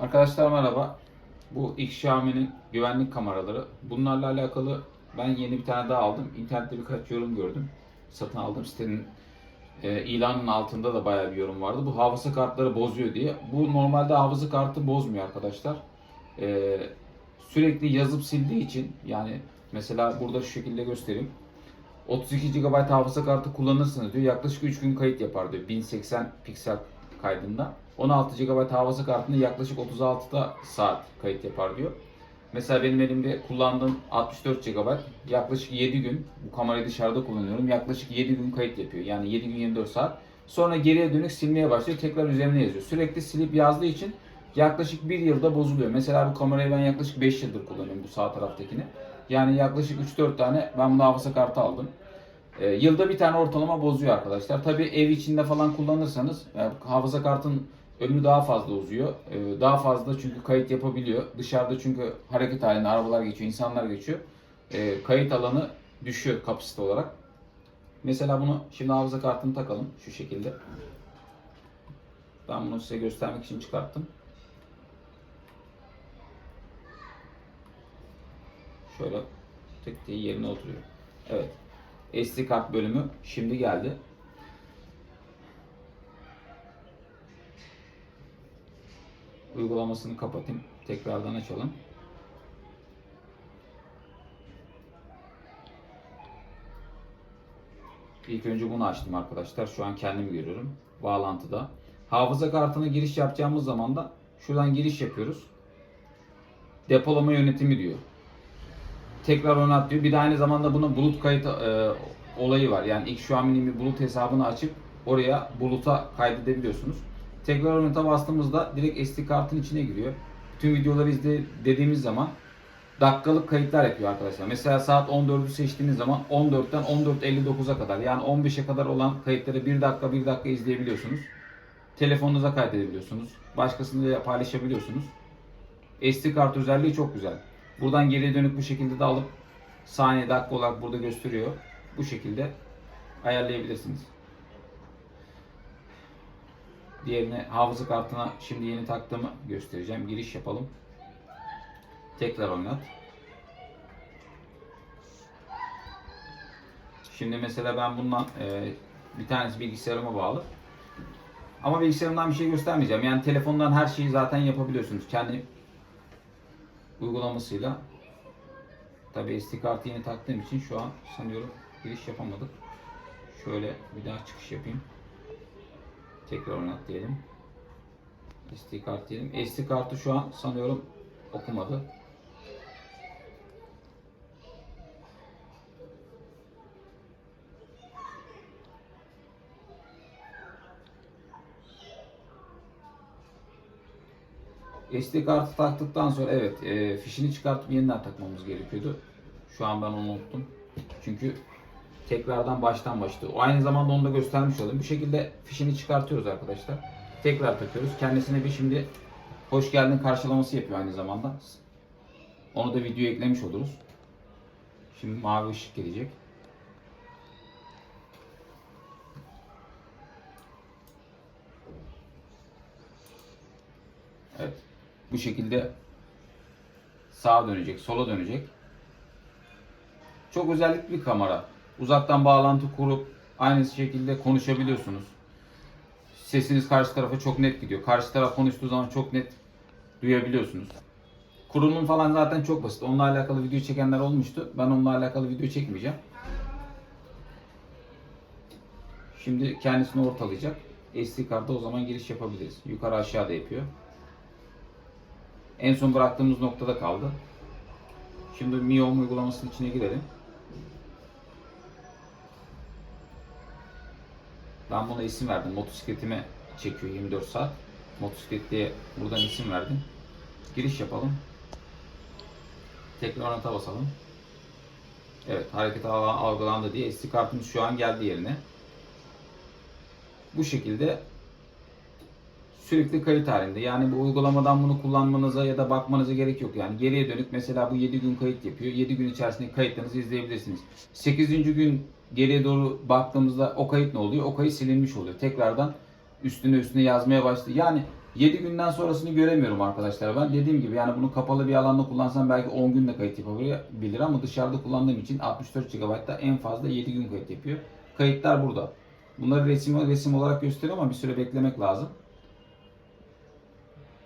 Arkadaşlar merhaba. Bu Xiaomi'nin güvenlik kameraları. Bunlarla alakalı ben yeni bir tane daha aldım. İnternette birkaç yorum gördüm. Satın aldığım sitenin e, ilanın altında da bayağı bir yorum vardı. Bu hafıza kartları bozuyor diye. Bu normalde hafıza kartı bozmuyor arkadaşlar. E, sürekli yazıp sildiği için yani mesela burada şu şekilde göstereyim. 32 GB hafıza kartı kullanırsınız diyor. Yaklaşık 3 gün kayıt yapar diyor. 1080 piksel kaydında. 16 GB hafıza kartında yaklaşık 36'da saat kayıt yapar diyor. Mesela benim elimde kullandığım 64 GB yaklaşık 7 gün bu kamerayı dışarıda kullanıyorum. Yaklaşık 7 gün kayıt yapıyor. Yani 7 gün 24 saat. Sonra geriye dönük silmeye başlıyor. Tekrar üzerine yazıyor. Sürekli silip yazdığı için yaklaşık 1 yılda bozuluyor. Mesela bu kamerayı ben yaklaşık 5 yıldır kullanıyorum bu sağ taraftakini. Yani yaklaşık 3-4 tane ben bunu hafıza kartı aldım. E, yılda bir tane ortalama bozuyor arkadaşlar. Tabi ev içinde falan kullanırsanız e, hafıza kartın ömrü daha fazla uzuyor. E, daha fazla çünkü kayıt yapabiliyor. Dışarıda çünkü hareket halinde arabalar geçiyor, insanlar geçiyor. E, kayıt alanı düşüyor kapasite olarak. Mesela bunu şimdi hafıza kartını takalım şu şekilde. Ben bunu size göstermek için çıkarttım. Şöyle tık diye yerine oturuyor. Evet. SD kart bölümü şimdi geldi. Uygulamasını kapatayım. Tekrardan açalım. İlk önce bunu açtım arkadaşlar. Şu an kendim görüyorum. Bağlantıda. Hafıza kartına giriş yapacağımız zaman da şuradan giriş yapıyoruz. Depolama yönetimi diyor tekrar oynat diyor. Bir de aynı zamanda bunun bulut kayıt e, olayı var. Yani ilk Xiaomi'nin bir bulut hesabını açıp oraya buluta kaydedebiliyorsunuz. Tekrar oynata bastığımızda direkt SD kartın içine giriyor. Bütün videoları izle dediğimiz zaman dakikalık kayıtlar yapıyor arkadaşlar. Mesela saat 14'ü seçtiğiniz zaman 14'ten 14.59'a kadar yani 15'e kadar olan kayıtları 1 dakika 1 dakika izleyebiliyorsunuz. Telefonunuza kaydedebiliyorsunuz. Başkasıyla paylaşabiliyorsunuz. SD kart özelliği çok güzel. Buradan geriye dönük bu şekilde de alıp saniye dakika olarak burada gösteriyor. Bu şekilde ayarlayabilirsiniz. Diğerine hafıza kartına şimdi yeni taktığımı göstereceğim. Giriş yapalım. Tekrar oynat. Şimdi mesela ben bundan e, bir tanesi bilgisayarıma bağlı. Ama bilgisayarımdan bir şey göstermeyeceğim. Yani telefondan her şeyi zaten yapabiliyorsunuz. Kendi uygulamasıyla tabi SD kartı yeni taktığım için şu an sanıyorum giriş yapamadık. Şöyle bir daha çıkış yapayım. Tekrar oynat diyelim. SD kart diyelim. SD kartı şu an sanıyorum okumadı. SD kartı taktıktan sonra evet e, fişini çıkartıp yeniden takmamız gerekiyordu. Şu an ben onu unuttum. Çünkü tekrardan baştan başladı. O aynı zamanda onu da göstermiş olayım. Bu şekilde fişini çıkartıyoruz arkadaşlar. Tekrar takıyoruz. Kendisine bir şimdi hoş geldin karşılaması yapıyor aynı zamanda. Onu da videoya eklemiş oluruz. Şimdi mavi ışık gelecek. Evet. Bu şekilde sağa dönecek, sola dönecek. Çok özellikli bir kamera. Uzaktan bağlantı kurup aynı şekilde konuşabiliyorsunuz. Sesiniz karşı tarafa çok net gidiyor. Karşı taraf konuştuğu zaman çok net duyabiliyorsunuz. Kurulum falan zaten çok basit. Onunla alakalı video çekenler olmuştu. Ben onunla alakalı video çekmeyeceğim. Şimdi kendisini ortalayacak. SD kartı o zaman giriş yapabiliriz. Yukarı aşağı da yapıyor. En son bıraktığımız noktada kaldı. Şimdi Mi uygulamasının içine girelim. Ben buna isim verdim. Motosikletime çekiyor 24 saat. Motosiklet diye buradan isim verdim. Giriş yapalım. Tekrar oynata basalım. Evet hareket algılandı diye SD kartımız şu an geldi yerine. Bu şekilde sürekli kayıt halinde. Yani bu uygulamadan bunu kullanmanıza ya da bakmanıza gerek yok. Yani geriye dönük mesela bu 7 gün kayıt yapıyor. 7 gün içerisinde kayıtlarınızı izleyebilirsiniz. 8. gün geriye doğru baktığımızda o kayıt ne oluyor? O kayıt silinmiş oluyor. Tekrardan üstüne üstüne yazmaya başladı. Yani 7 günden sonrasını göremiyorum arkadaşlar. Ben dediğim gibi yani bunu kapalı bir alanda kullansam belki 10 günde kayıt yapabilir ama dışarıda kullandığım için 64 GB'da en fazla 7 gün kayıt yapıyor. Kayıtlar burada. Bunları resim resim olarak gösteriyor ama bir süre beklemek lazım.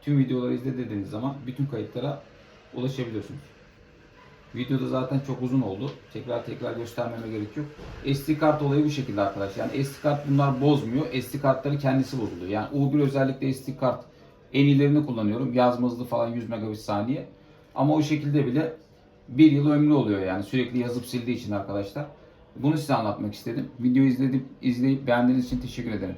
Tüm videoları izle dediğiniz zaman bütün kayıtlara ulaşabiliyorsunuz. Videoda zaten çok uzun oldu. Tekrar tekrar göstermeme gerek yok. SD kart olayı bu şekilde arkadaşlar. Yani SD kart bunlar bozmuyor. SD kartları kendisi bozuluyor. Yani U1 özellikle SD kart en iyilerini kullanıyorum. Yazma hızlı falan 100 megabit saniye. Ama o şekilde bile bir yıl ömrü oluyor yani. Sürekli yazıp sildiği için arkadaşlar. Bunu size anlatmak istedim. Videoyu izledip, izleyip beğendiğiniz için teşekkür ederim.